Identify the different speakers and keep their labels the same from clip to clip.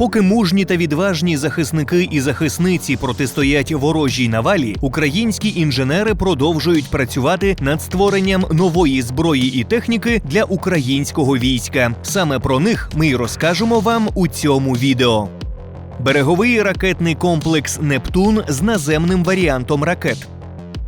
Speaker 1: Поки мужні та відважні захисники і захисниці протистоять ворожій навалі, українські інженери продовжують працювати над створенням нової зброї і техніки для українського війська. Саме про них ми й розкажемо вам у цьому відео. Береговий ракетний комплекс Нептун з наземним варіантом ракет.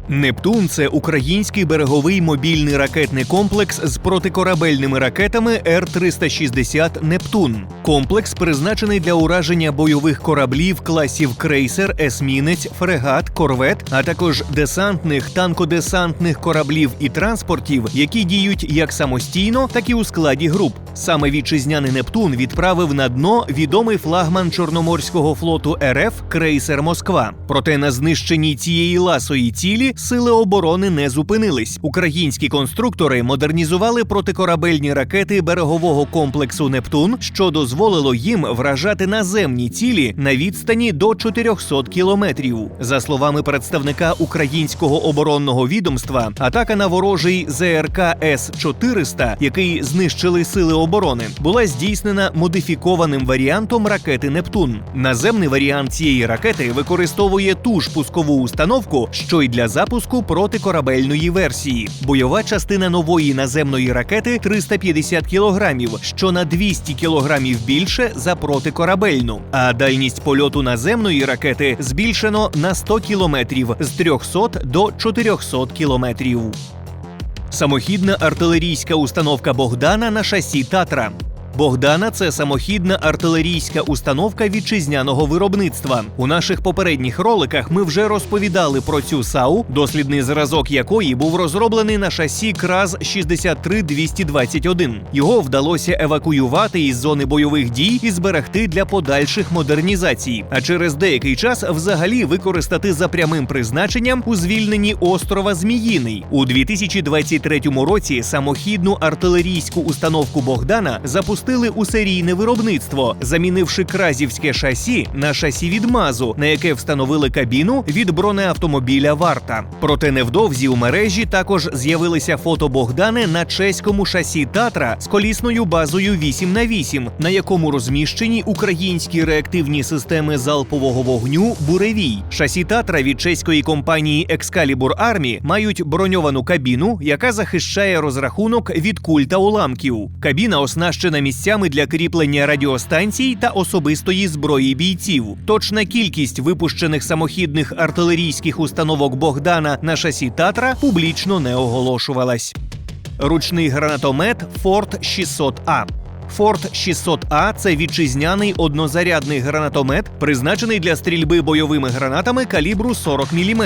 Speaker 1: Нептун це український береговий мобільний ракетний комплекс з протикорабельними ракетами Р-360 Нептун. Комплекс призначений для ураження бойових кораблів класів крейсер, есмінець, фрегат, корвет, а також десантних, танкодесантних кораблів і транспортів, які діють як самостійно, так і у складі груп. Саме вітчизняний Нептун відправив на дно відомий флагман Чорноморського флоту РФ крейсер Москва. Проте на знищенні цієї ласої цілі сили оборони не зупинились. Українські конструктори модернізували протикорабельні ракети берегового комплексу Нептун, що дозволило їм вражати наземні цілі на відстані до 400 кілометрів. За словами представника українського оборонного відомства, атака на ворожий ЗРК С 400 який знищили сили оборони, була здійснена модифікованим варіантом ракети Нептун. Наземний варіант цієї ракети використовує ту ж пускову установку, що й для запуску протикорабельної версії. Бойова частина нової наземної ракети 350 кілограмів, що на 200 кілограмів більше за протикорабельну. А дальність польоту наземної ракети збільшено на 100 кілометрів з 300 до 400 кілометрів. Самохідна артилерійська установка Богдана на шасі Татра. Богдана це самохідна артилерійська установка вітчизняного виробництва. У наших попередніх роликах ми вже розповідали про цю САУ, дослідний зразок якої був розроблений на шасі КРАЗ 63221. Його вдалося евакуювати із зони бойових дій і зберегти для подальших модернізацій. А через деякий час взагалі використати за прямим призначенням у звільненні острова Зміїний. У 2023 році самохідну артилерійську установку Богдана запустили у серійне виробництво, замінивши кразівське шасі на шасі від МАЗу, на яке встановили кабіну від бронеавтомобіля Варта. Проте невдовзі у мережі також з'явилися фото Богдани на чеському шасі Татра з колісною базою 8 на 8 на якому розміщені українські реактивні системи залпового вогню Буревій. Шасі Татра від чеської компанії Excalibur Army мають броньовану кабіну, яка захищає розрахунок від куль та уламків. Кабіна оснащена місцями для кріплення радіостанцій та особистої зброї бійців. Точна кількість випущених самохідних артилерійських установок Богдана на шасі Татра публічно не оголошувалась. Ручний гранатомет Форт 600А. Форт 600А це вітчизняний однозарядний гранатомет, призначений для стрільби бойовими гранатами калібру 40 мм.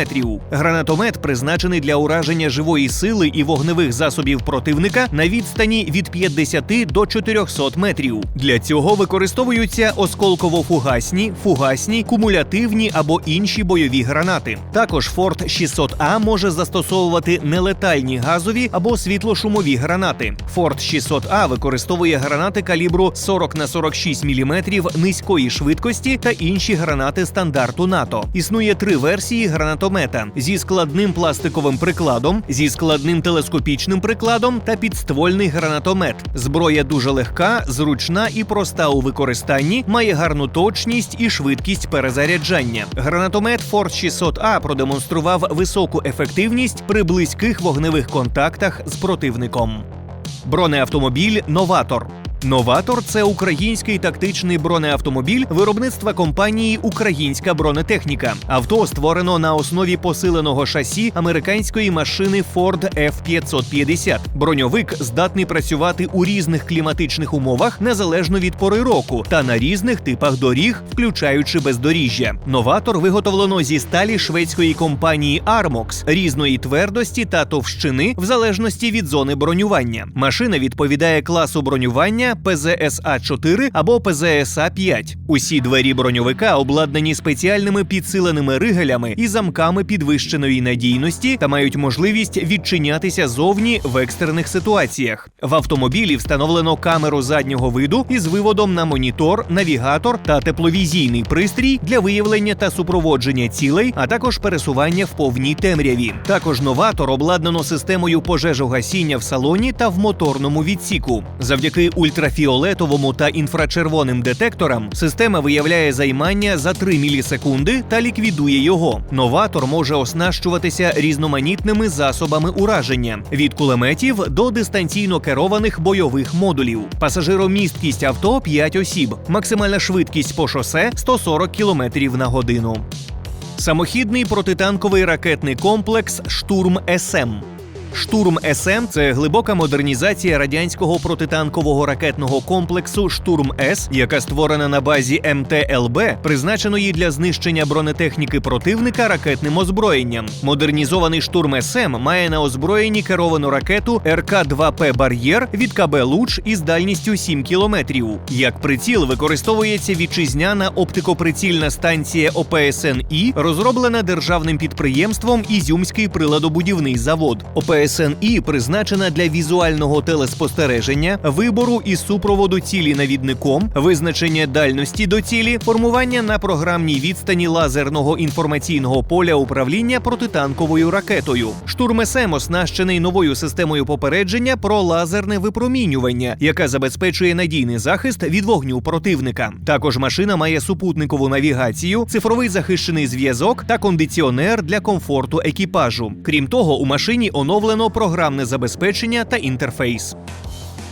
Speaker 1: Гранатомет призначений для ураження живої сили і вогневих засобів противника на відстані від 50 до 400 метрів. Для цього використовуються осколково-фугасні, фугасні, кумулятивні або інші бойові гранати. Також Форт 600А може застосовувати нелетальні газові або світлошумові гранати. Форт 600А використовує гранати калібру 40 на 46 мм низької швидкості та інші гранати стандарту НАТО. Існує три версії гранатомета зі складним пластиковим прикладом, зі складним телескопічним прикладом та підствольний гранатомет. Зброя дуже легка, зручна і проста у використанні, має гарну точність і швидкість перезаряджання. Гранатомет Ford 600A продемонстрував високу ефективність при близьких вогневих контактах з противником. Бронеавтомобіль Новатор. Новатор це український тактичний бронеавтомобіль виробництва компанії Українська бронетехніка. Авто створено на основі посиленого шасі американської машини Ford F-550. Броньовик здатний працювати у різних кліматичних умовах незалежно від пори року та на різних типах доріг, включаючи бездоріжжя. Новатор виготовлено зі сталі шведської компанії Armox різної твердості та товщини в залежності від зони бронювання. Машина відповідає класу бронювання ПЗСА 4 або ПЗСА 5. Усі двері броньовика обладнані спеціальними підсиленими ригелями і замками підвищеної надійності та мають можливість відчинятися зовні в екстрених ситуаціях. В автомобілі встановлено камеру заднього виду із виводом на монітор, навігатор та тепловізійний пристрій для виявлення та супроводження цілей, а також пересування в повній темряві. Також новатор обладнано системою пожежогасіння в салоні та в моторному відсіку. Завдяки ультра ультрафіолетовому та інфрачервоним детекторам система виявляє займання за 3 мілісекунди та ліквідує його. Новатор може оснащуватися різноманітними засобами ураження від кулеметів до дистанційно керованих бойових модулів. Пасажиромісткість авто 5 осіб, максимальна швидкість по шосе 140 км на годину. Самохідний протитанковий ракетний комплекс Штурм СМ. Штурм СМ це глибока модернізація радянського протитанкового ракетного комплексу Штурм С, яка створена на базі МТЛБ, призначеної для знищення бронетехніки противника ракетним озброєнням. Модернізований штурм СМ має на озброєнні керовану ракету РК-2П Бар'єр від КБ Луч із дальністю 7 кілометрів. Як приціл використовується вітчизняна оптикоприцільна станція ОПСНІ, розроблена державним підприємством Ізюмський приладобудівний завод. ОПСНІ призначена для візуального телеспостереження, вибору і супроводу цілі навідником, визначення дальності до цілі, формування на програмній відстані лазерного інформаційного поля управління протитанковою ракетою. Штурм СМ оснащений новою системою попередження про лазерне випромінювання, яка забезпечує надійний захист від вогню противника. Також машина має супутникову навігацію, цифровий захищений зв'язок та кондиціонер для комфорту екіпажу. Крім того, у машині оновлено програмне забезпечення та інтерфейс.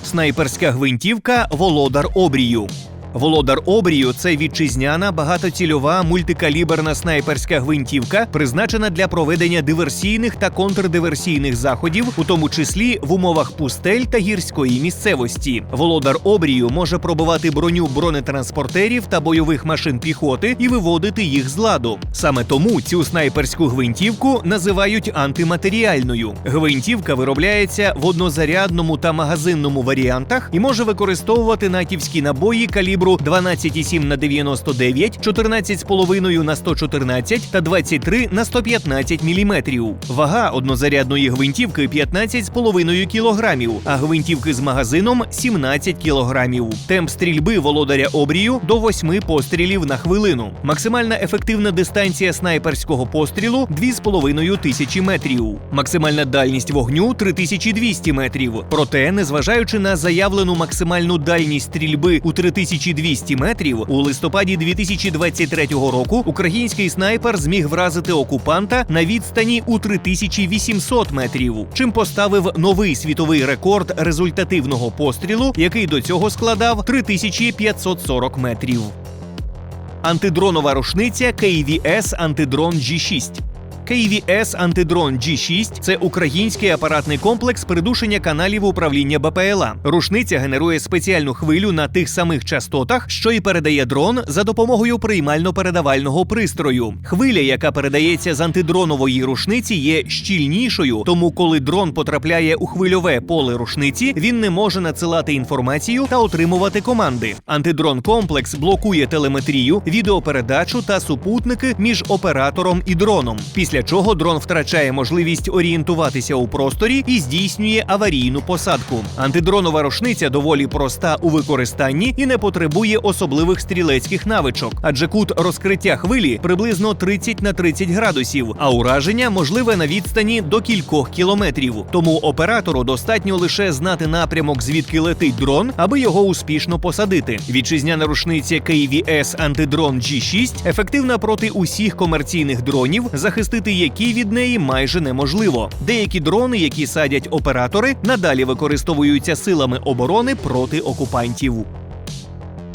Speaker 1: Снайперська гвинтівка Володар обрію. Володар обрію це вітчизняна багатоцільова мультикаліберна снайперська гвинтівка, призначена для проведення диверсійних та контрдиверсійних заходів, у тому числі в умовах пустель та гірської місцевості. Володар обрію може пробивати броню бронетранспортерів та бойових машин піхоти і виводити їх з ладу. Саме тому цю снайперську гвинтівку називають антиматеріальною. Гвинтівка виробляється в однозарядному та магазинному варіантах і може використовувати натівські набої калібру 12,7 на 99, 14,5 на 114 та 23 на 115 мм. Вага однозарядної гвинтівки 15,5 кг, а гвинтівки з магазином 17 кг. Темп стрільби володаря обрію до 8 пострілів на хвилину. Максимальна ефективна дистанція снайперського пострілу 2,5 тисячі метрів. Максимальна дальність вогню 3200 метрів. Проте, незважаючи на заявлену максимальну дальність стрільби у 3200 метрів, у листопаді 2023 року український снайпер зміг вразити окупанта на відстані у 3800 метрів, чим поставив новий світовий рекорд результативного пострілу, який до цього складав 3540 метрів. Антидронова рушниця KVS Антидрон G6 KVS Антидрон G6 це український апаратний комплекс придушення каналів управління БПЛА. Рушниця генерує спеціальну хвилю на тих самих частотах, що й передає дрон за допомогою приймально-передавального пристрою. Хвиля, яка передається з антидронової рушниці, є щільнішою, тому коли дрон потрапляє у хвильове поле рушниці, він не може надсилати інформацію та отримувати команди. Антидрон комплекс блокує телеметрію, відеопередачу та супутники між оператором і дроном. Після чого дрон втрачає можливість орієнтуватися у просторі і здійснює аварійну посадку. Антидронова рушниця доволі проста у використанні і не потребує особливих стрілецьких навичок, адже кут розкриття хвилі приблизно 30 на 30 градусів, а ураження можливе на відстані до кількох кілометрів. Тому оператору достатньо лише знати напрямок, звідки летить дрон, аби його успішно посадити. Вітчизняна рушниця KVS Антидрон G6 ефективна проти усіх комерційних дронів, захистити які від неї майже неможливо. Деякі дрони, які садять оператори, надалі використовуються силами оборони проти окупантів.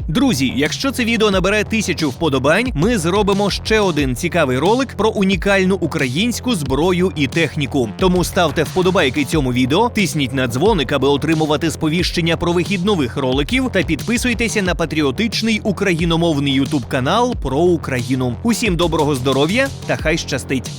Speaker 1: Друзі, якщо це відео набере тисячу вподобань, ми зробимо ще один цікавий ролик про унікальну українську зброю і техніку. Тому ставте вподобайки цьому відео, тисніть на дзвоник, аби отримувати сповіщення про вихід нових роликів, та підписуйтеся на патріотичний україномовний ютуб канал про Україну. Усім доброго здоров'я та хай щастить!